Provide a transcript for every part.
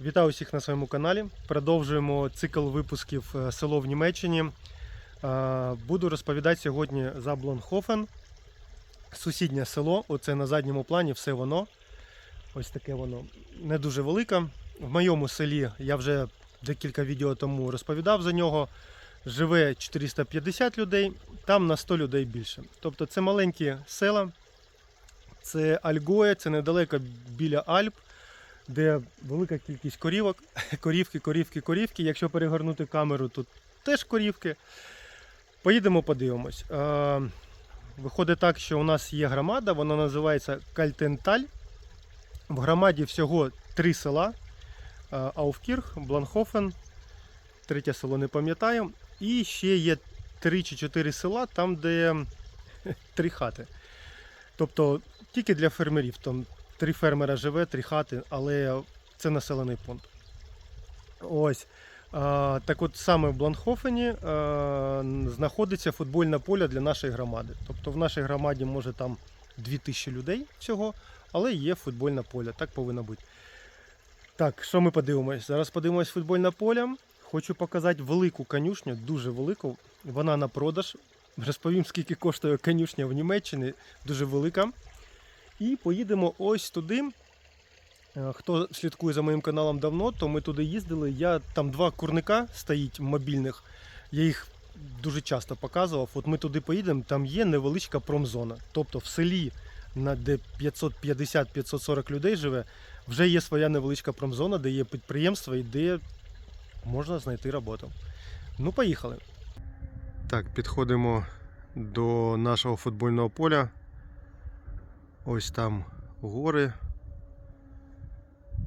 Вітаю всіх на своєму каналі. Продовжуємо цикл випусків е, село в Німеччині. Е, Буду розповідати сьогодні за Блонхофен. Сусіднє село, оце на задньому плані, все воно. Ось таке воно не дуже велике. В моєму селі я вже декілька відео тому розповідав за нього. Живе 450 людей, там на 100 людей більше. Тобто це маленькі села, це Альгоє, це недалеко біля Альп де велика кількість корівок, корівки, корівки, корівки. Якщо перегорнути камеру, тут теж корівки. Поїдемо, подивимось. Е, Виходить так, що у нас є громада, вона називається Кальтенталь. В громаді всього три села: Е, Ауфкірх, Бланхофен, третє село не пам'ятаю. І ще є три чи чотири села, там, де три хати. Тобто тільки для фермерів. Там три фермера живе, три хати, але це населений пункт. Ось. А, так от саме в Бланхофені а, знаходиться футбольне поле для нашої громади. Тобто в нашій громаді може там 2000 людей всього, але є футбольне поле, так повинно бути. Так, що ми подивимось? Зараз подивимось футбольне поле. Хочу показати велику конюшню, дуже велику. Вона на продаж. Розповім, скільки коштує конюшня в Німеччині, дуже велика. І поїдемо ось туди. Е, Хто слідкує за моїм каналом давно, то ми туди їздили. Я там два курника стоїть мобільних. Я їх дуже часто показував. От ми туди поїдемо, там є невеличка промзона. Тобто в селі, де 550-540 людей живе, вже є своя невеличка промзона, де є підприємство і де можна знайти роботу. Ну, поїхали. Так, підходимо до нашого футбольного поля. Ось там гори.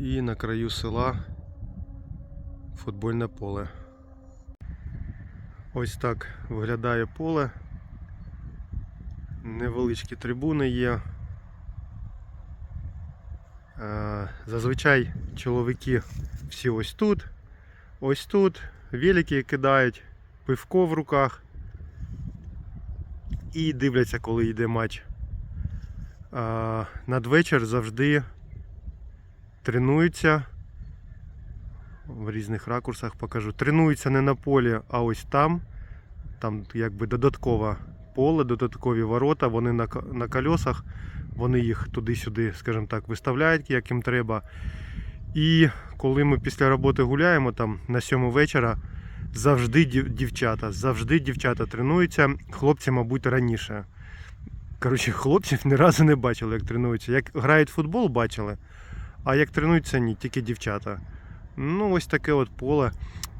І на краю села футбольне поле. Ось так виглядає поле. Невеличкі трибуни є. Е, Зазвичай чоловіки всі ось тут, ось тут, велики кидають, пивко в руках і дивляться, коли йде матч. Надвечір завжди тренуються. В різних ракурсах покажу. Тренуються не на полі, а ось там. Там якби додаткове поле, додаткові ворота, вони на, на кольосах, вони їх туди-сюди, скажімо так, виставляють, як їм треба. І коли ми після роботи гуляємо там на сьому вечора, завжди дів- дівчата, завжди дівчата тренуються. Хлопці, мабуть, раніше. Коротше, хлопців ні разу не бачили, як тренуються. Як грають в футбол, бачили, а як тренуються, ні, тільки дівчата. Ну, ось таке от поле.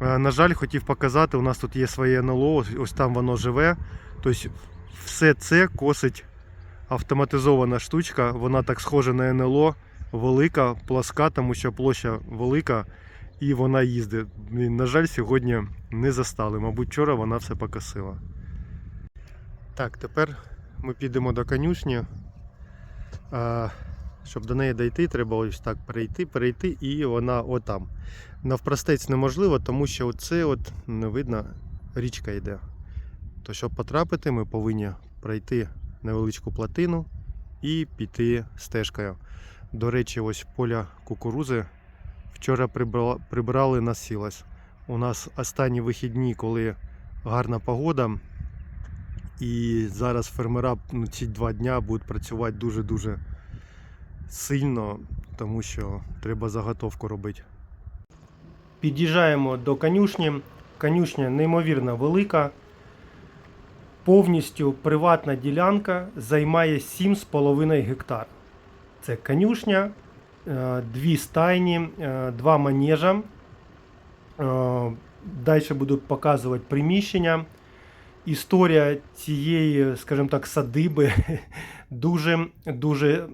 Е, На жаль, хотів показати, у нас тут є своє НЛО, ось- там воно живе. Тобто все це косить автоматизована штучка, вона так схожа на НЛО, велика, пласка, тому що площа велика і вона їздить. На жаль, сьогодні не застали. Мабуть, вчора вона все покосила. Так, тепер ми підемо до конюшні. Щоб до неї дійти, треба ось так перейти, перейти, і вона отам. Навпростець неможливо, тому що оце от не видно, річка йде. То щоб потрапити, ми повинні пройти невеличку плотину і піти стежкою. До речі, ось поля кукурузи вчора прибрали на сілась. У нас останні вихідні, коли гарна погода, і зараз фермера ну, ці два дня будуть працювати дуже-дуже сильно, тому що треба заготовку робити. Під'їжджаємо до конюшні. Конюшня неймовірно велика. Повністю приватна ділянка займає 7,5 гектар. Це конюшня, е, дві стайні, е, два манежа. Далі буду показувати приміщення. Історія цієї, скажімо так, садиби дуже дуже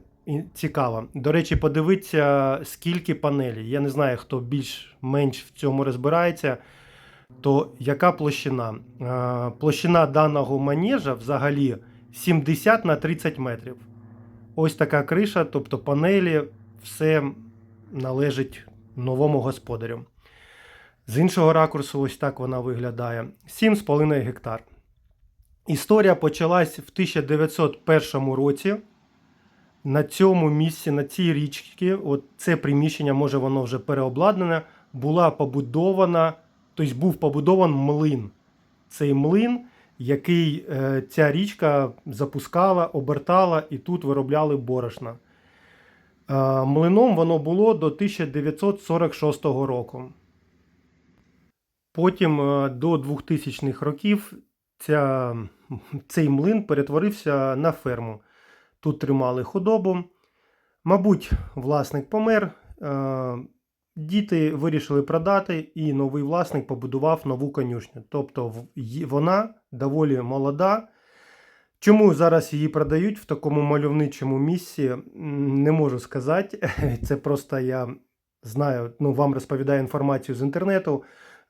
цікава. До речі, подивіться, скільки панелей. Я не знаю, хто більш-менш в цьому розбирається. То яка площина? Площина даного манежа взагалі 70 на 30 метрів. Ось така криша, тобто панелі, все належить новому господарю. З іншого ракурсу, ось так вона виглядає: 7,5 гектар. Історія почалась в 1901 році. на цьому місці, на цій річці, от це приміщення, може воно вже переобладнане, була побудована, тобто був побудований млин. Цей млин, який е, ця річка запускала, обертала і тут виробляли борошна. Е, млином воно було до 1946 року. Потім е, до 2000-х років ця, цей млин перетворився на ферму. Тут тримали худобу. Мабуть, власник помер. е, Діти вирішили продати, і новий власник побудував нову конюшню. Тобто вона доволі молода. Чому зараз її продають в такому мальовничому місці, не можу сказати. Це просто я знаю, ну, вам розповідаю інформацію з інтернету,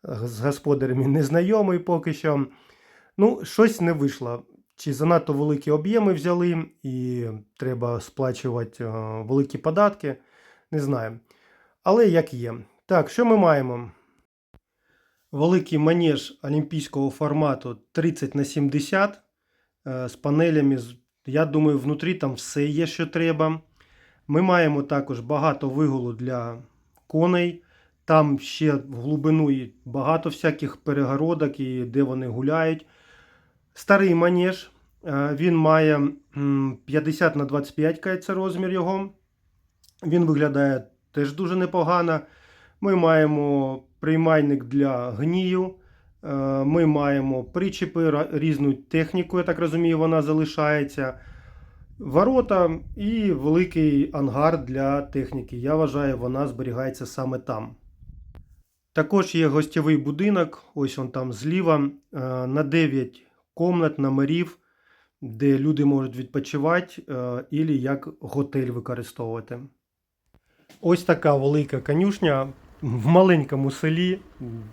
з господарями незнайомий поки що. Ну, щось не вийшло. Чи занадто великі об'єми взяли і треба сплачувати е, великі податки, не знаю. Але як є. Так, що ми маємо? Великий манеж олімпійського формату 30 на 70 е, з панелями. Я думаю, внутрі там все є, що треба. Ми маємо також багато вигулу для коней. Там ще в глибину і багато всяких перегородок, і де вони гуляють. Старий манеж. е, Він має 50 на 25 кається розмір його. Він виглядає теж дуже непогано. Ми маємо приймальник для гнію. е, Ми маємо причепи, різну техніку, я так розумію, вона залишається. Ворота і великий ангар для техніки. Я вважаю, вона зберігається саме там. Також є гостєвий будинок, ось он там зліва, е, на 9 комнат, номерів, де люди можуть відпочивати е, і як готель використовувати. Ось така велика конюшня в маленькому селі,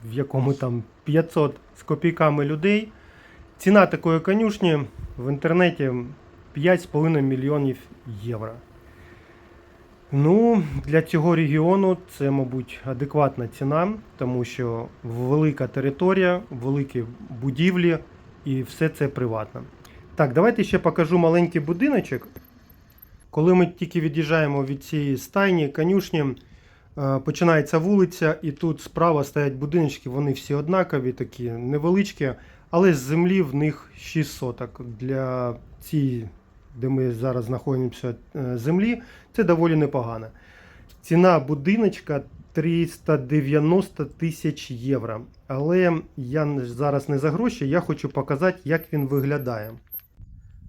в якому там 500 з копійками людей. Ціна такої конюшні в інтернеті 5,5 мільйонів євро. Ну, для цього регіону це, мабуть, адекватна ціна, тому що велика територія, великі будівлі і все це приватно. Так, давайте ще покажу маленький будиночок. Коли ми тільки від'їжджаємо від цієї стайні, конюшні, е, починається вулиця, і тут справа стоять будиночки, вони всі однакові, такі невеличкі, але з землі в них 6 соток. Для цієї, де ми зараз знаходимося, е, землі, це доволі непогано. Ціна будиночка 390 тисяч євро. Але я зараз не за гроші, я хочу показати, як він виглядає.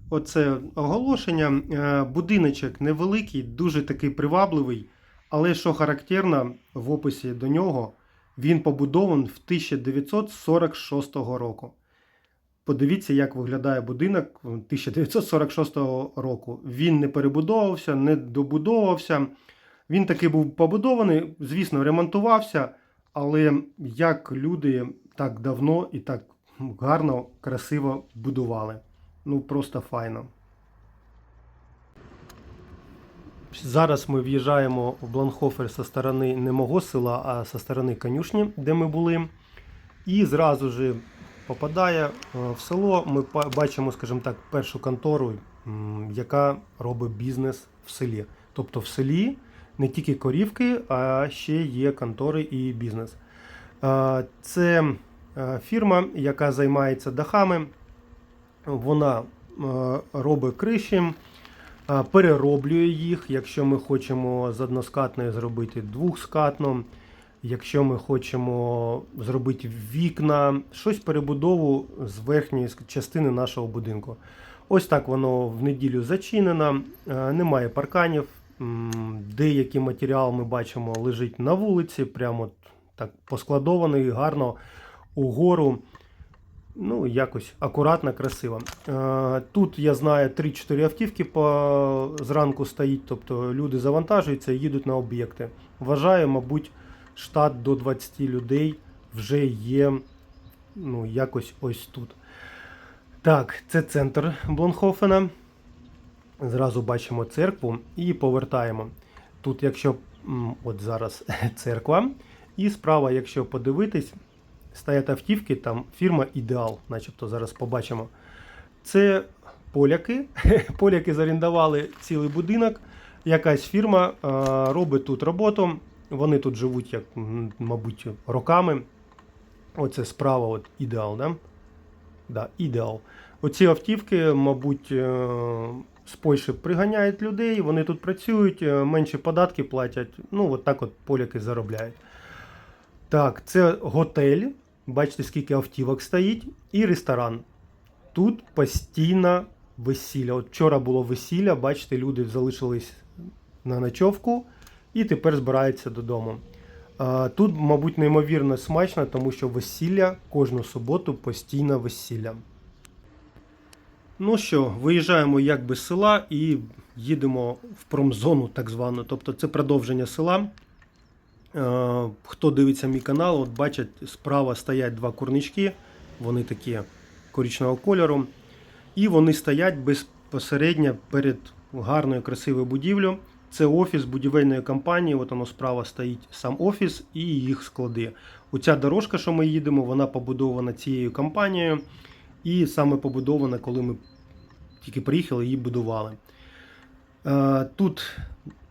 Оце оголошення. Е, Будиночок невеликий, дуже такий привабливий. Але що характерно в описі до нього, він побудований в 1946 року. Подивіться, як виглядає будинок 1946 року. Він не перебудовувався, не добудовувався. Він таки був побудований, звісно, ремонтувався, але як люди так давно і так гарно, красиво будували. Ну, просто файно. Зараз ми в'їжджаємо в Бланхофер зі сторони не мого села, а зі сторони конюшні, де ми були. І зразу ж попадає е, в село. Ми бачимо, скажімо так, першу контору, яка робить бізнес в селі. Тобто в селі не тільки корівки, а ще є контори і бізнес. Це фірма, яка займається дахами. Вона робить криші, перероблює їх, якщо ми хочемо з односкатної зробити двохскатну. Якщо ми хочемо зробити вікна, щось перебудову з верхньої частини нашого будинку. Ось так воно в неділю зачинено, немає парканів. Деякий матеріал ми бачимо лежить на вулиці, прямо так поскладований, гарно угору. Ну, якось акуратно, красиво. Е, Тут я знаю 3-4 автівки по... зранку стоїть, тобто люди завантажуються і їдуть на об'єкти. Вважаю, мабуть, штат до 20 людей вже є ну, якось ось тут. Так, це центр Блонхофена. Зразу бачимо церкву і повертаємо. Тут, якщо от зараз церква, і справа, якщо подивитись, стоять автівки, там фірма Ідеал, начебто зараз побачимо. Це поляки. Поляки зорендували цілий будинок. Якась фірма робить тут роботу. Вони тут живуть, як, мабуть, роками. Оце справа, от ідеал, да? Да, ідеал. Оці автівки, мабуть, е, з Польщі приганяють людей, вони тут працюють, е, менші податки платять. Ну, от так от поляки заробляють. Так, це готель. Бачите, скільки автівок стоїть, і ресторан. Тут постійно весілля. От вчора було весілля, бачите, люди залишились на ночовку і тепер збираються додому. Тут, мабуть, неймовірно смачно, тому що весілля кожну суботу постійно весілля. Ну що, виїжджаємо якби з села і їдемо в промзону, так звану. Тобто це продовження села. Е, Хто дивиться мій канал, от бачать, справа стоять два курнички, вони такі коричневого кольору. І вони стоять безпосередньо перед гарною красивою будівлею. Це офіс будівельної компанії. От воно справа стоїть сам офіс і їх склади. Оця дорожка, що ми їдемо, вона побудована цією компанією. І саме побудована, коли ми тільки приїхали, її будували. Е, Тут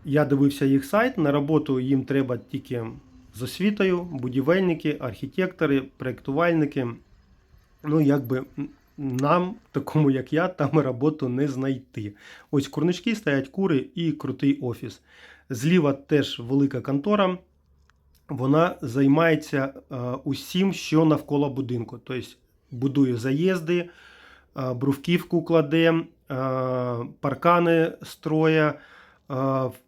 я дивився їх сайт. На роботу їм треба тільки з освітою, будівельники, архітектори, проєктувальники. Ну, якби нам, такому як я, там роботу не знайти. Ось курнички стоять кури і крутий офіс. Зліва теж велика контора. Вона займається е, усім, що навколо будинку. Тобто будує заїзди, брувківку кладе, паркани строє, е,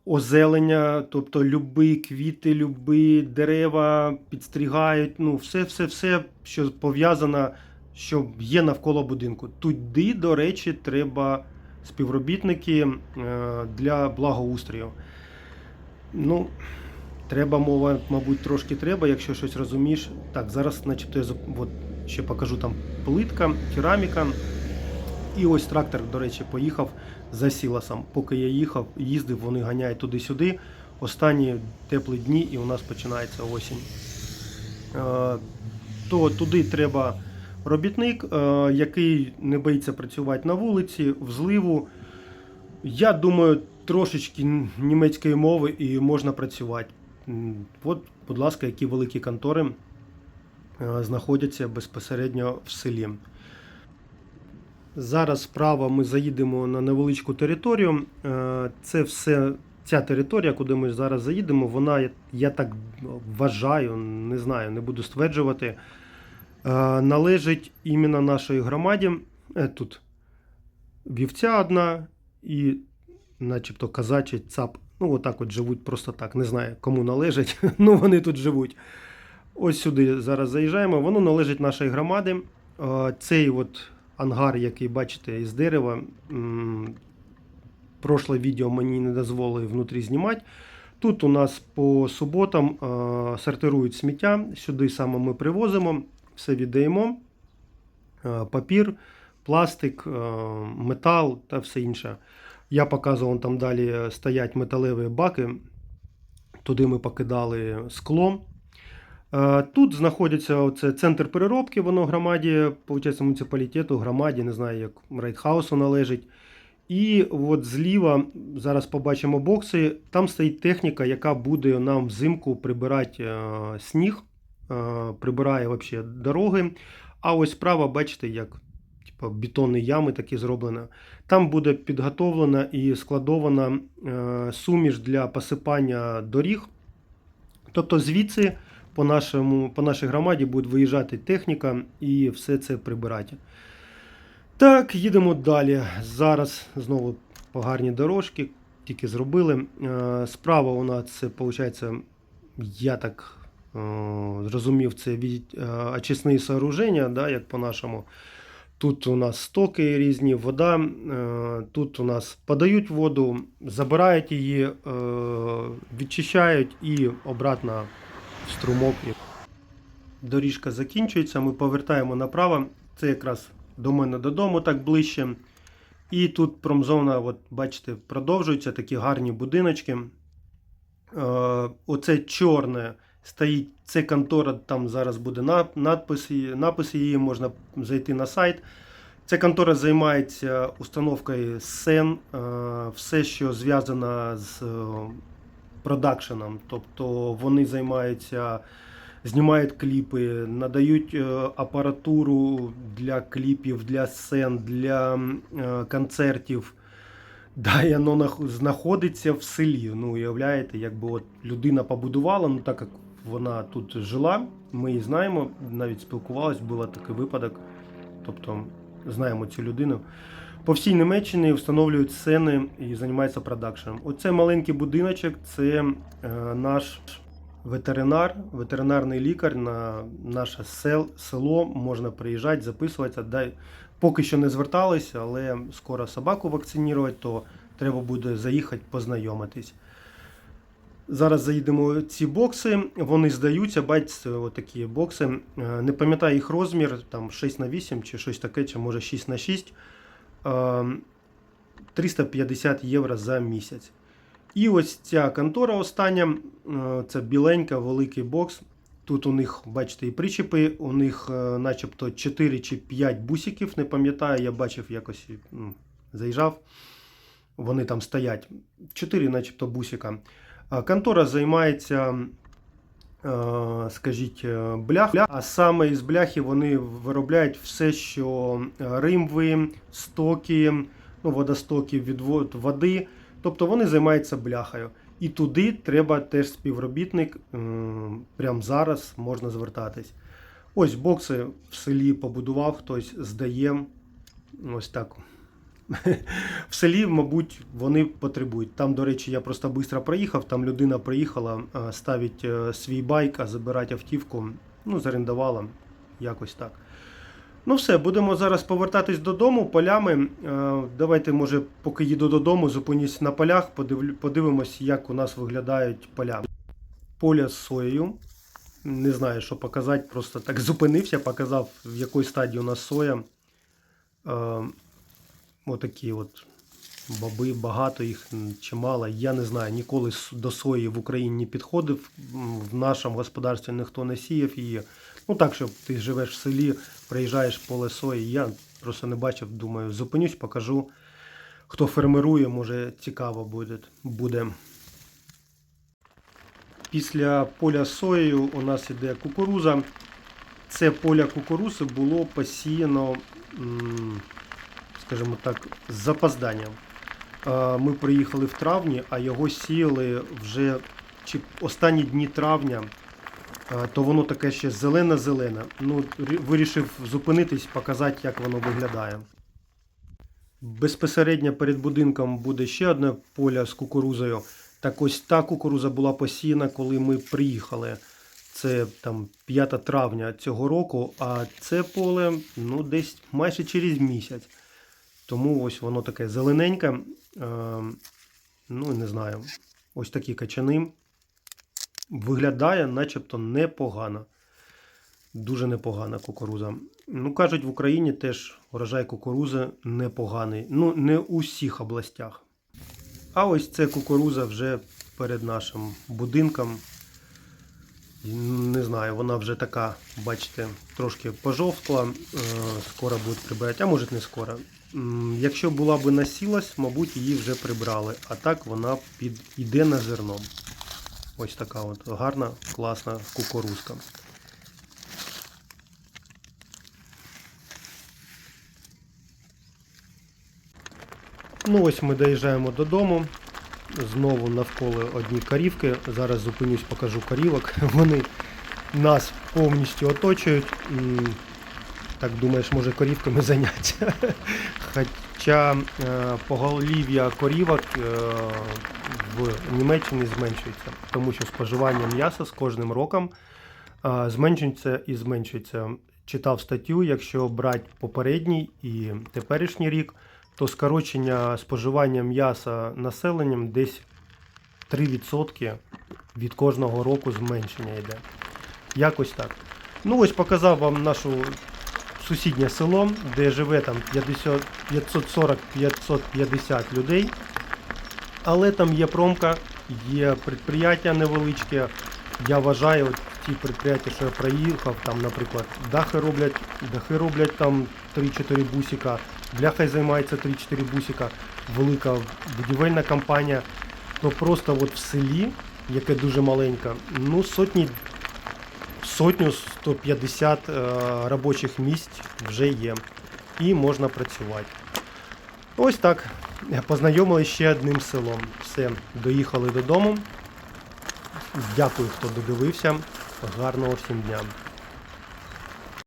озелення, тобто люби квіти, люби дерева підстрігають. Ну, все, все, все, що пов'язано, що є навколо будинку. Туди, до речі, треба співробітники е, для благоустрою. Ну, Треба мова, мабуть, трошки треба, якщо щось розумієш. Так, зараз, зап- от, ще покажу там плитка, кераміка. І ось трактор, до речі, поїхав за сіласом. Поки я їхав, їздив, вони ганяють туди-сюди. Останні теплі дні і у нас починається осінь. Е, То туди треба робітник, е, який не боїться працювати на вулиці, в зливу. Я думаю, трошечки німецької мови і можна працювати. От, будь ласка, які великі контори знаходяться безпосередньо в селі. Зараз справа ми заїдемо на невеличку територію. Е, Це все, ця територія, куди ми зараз заїдемо, вона, я- так вважаю, не знаю, не буду стверджувати, е, належить іменно нашій громаді. Е, Тут вівця одна і начебто казачий цап. Ну, отак от живуть просто так. Не знаю, кому належить. ну, вони тут живуть. Ось сюди зараз заїжджаємо. Воно належить нашій громаді. Е, Цей от ангар, який бачите із дерева. Прошле відео мені не дозволили внутрі знімати. Тут у нас по суботам е, сортирують сміття. Сюди саме ми привозимо, все віддаємо. Е, Папір, пластик, метал та все інше. Я показував, там далі стоять металеві баки. Туди ми покидали скло. Е, Тут знаходиться оце центр переробки, воно громаді, виходить, муніципалітету, громаді, не знаю, як Райтхаусу належить. І от зліва, зараз побачимо бокси, там стоїть техніка, яка буде нам взимку прибирати е, сніг, е, прибирає вообще дороги. А ось справа, бачите, як типу, бетонні ями такі зроблені. Там буде підготовлена і складована суміш для посипання доріг. Тобто звідси по, нашому, по нашій громаді буде виїжджати техніка і все це прибирати. Так, їдемо далі. Зараз знову по гарній дорожки, тільки зробили. Е, Справа у нас це, виходить, я так е, зрозумів, це від, е, очисні сооруження, да, як по-нашому. Тут у нас стоки різні, вода. Тут у нас подають воду, забирають її, відчищають і обратно струмок. Доріжка закінчується, ми повертаємо направо. Це якраз до мене додому, так ближче. І тут промзона, от бачите, продовжується такі гарні будиночки. Е, Оце чорне стоїть, це контора, там зараз буде на- надпис, напис її, можна зайти на сайт. Ця контора займається установкою сцен, е, все, що зв'язано з е, продакшеном. Тобто вони займаються, знімають кліпи, надають е, апаратуру для кліпів, для сцен, для е, концертів. Да, і воно знаходиться в селі. Ну, уявляєте, якби от людина побудувала, ну так як вона тут жила, ми її знаємо, навіть спілкувалися, був такий випадок. Тобто знаємо цю людину. По всій Німеччині встановлюють сцени і займаються продакшеном. Оце маленький будиночок, це е, наш ветеринар, ветеринарний лікар на наше сел, село. Можна приїжджати, записуватися. Дай, поки що не зверталися, але скоро собаку вакцинувати, то треба буде заїхати познайомитись. Зараз заїдемо ці бокси, вони здаються, бачите, отакі бокси. Е, Не пам'ятаю їх розмір, там 6 на 8 чи щось таке, чи може 6 на 6. Е, 350 євро за місяць. І ось ця контора остання, е, це біленька, великий бокс. Тут у них, бачите, і причепи, у них е, начебто 4 чи 5 бусиків, не пам'ятаю, я бачив якось м, заїжджав. Вони там стоять. 4 начебто бусика. Контора займається, скажіть, е, блях, а саме із бляхи вони виробляють все, що е, римви, стоки, ну, водостоки, відвод води. Тобто вони займаються бляхою. І туди треба теж співробітник. Прямо зараз можна звертатись. Ось бокси в селі побудував, хтось здає. Ось так. В селі, мабуть, вони потребують. Там, до речі, я просто швидко проїхав. Там людина приїхала е, ставить е, свій байк, а забирати автівку. Ну, зарендувала. Якось так. Ну все, будемо зараз повертатись додому полями. Е, Давайте, може, поки їду додому, зупинюсь на полях, подивимось, як у нас виглядають поля. Поля з соєю. Не знаю, що показати, просто так зупинився, показав, в якій стадії у нас соя. Отакі от баби, багато їх чимало. Я не знаю, ніколи до сої в Україні не підходив. В нашому господарстві ніхто не сіяв її. Ну так, щоб ти живеш в селі, приїжджаєш поле сої. Я просто не бачив, думаю, зупинюсь, покажу. Хто фермерує, може цікаво буде. буде. Після поля сою у нас іде кукуруза. Це поля кукурузи було посіяно, скажімо так, з запозданням. Е, Ми приїхали в травні, а його сіяли вже чи останні дні травня, Е, то воно таке ще зелене-зелене. Ну, вирішив зупинитись, показати, як воно виглядає. Безпосередньо перед будинком буде ще одне поле з кукурузою. Так ось та кукуруза була посіяна, коли ми приїхали. Це там 5 травня цього року, а це поле ну, десь майже через місяць. Тому ось воно таке зелененьке. Е, ну, не знаю. Ось такі качани. Виглядає начебто непогано. Дуже непогана кукуруза. Ну, кажуть, в Україні теж урожай кукурузи непоганий. Ну, не у всіх областях. А ось це кукуруза вже перед нашим будинком. Не знаю, вона вже така, бачите, трошки пожовкла. Е, Скоро будуть прибирати, а може не скоро. Якщо була би насілась, мабуть, її вже прибрали. А так вона під іде на зерном. Ось така от гарна, класна кукурузка. Ну ось ми доїжджаємо додому. Знову навколо одні корівки. Зараз зупинюсь, покажу корівок. Вони нас повністю оточують. Так думаєш, може корівками зайняться. Хоча е, поголів'я корівок е, в Німеччині зменшується, тому що споживання м'яса з кожним роком е, зменшується і зменшується. Читав статтю, якщо брати попередній і теперішній рік, то скорочення споживання м'яса населенням десь 3% від кожного року зменшення йде. Якось так. Ну ось показав вам нашу сусіднє село, де живе там 540-550 людей. Але там є промка, є підприємство невеличке. Я вважаю, от ті підприємства, що я проїхав, там, наприклад, дахи роблять, дахи роблять там 3-4 бусика, бляхай займається 3-4 бусика, велика будівельна компанія, то просто от в селі, яке дуже маленьке, ну сотні, сотню 150 е, робочих місць вже є. І можна працювати. Ось так. Познайомилися ще одним селом. Все, доїхали додому. Дякую, хто додивився. Гарного всім дня.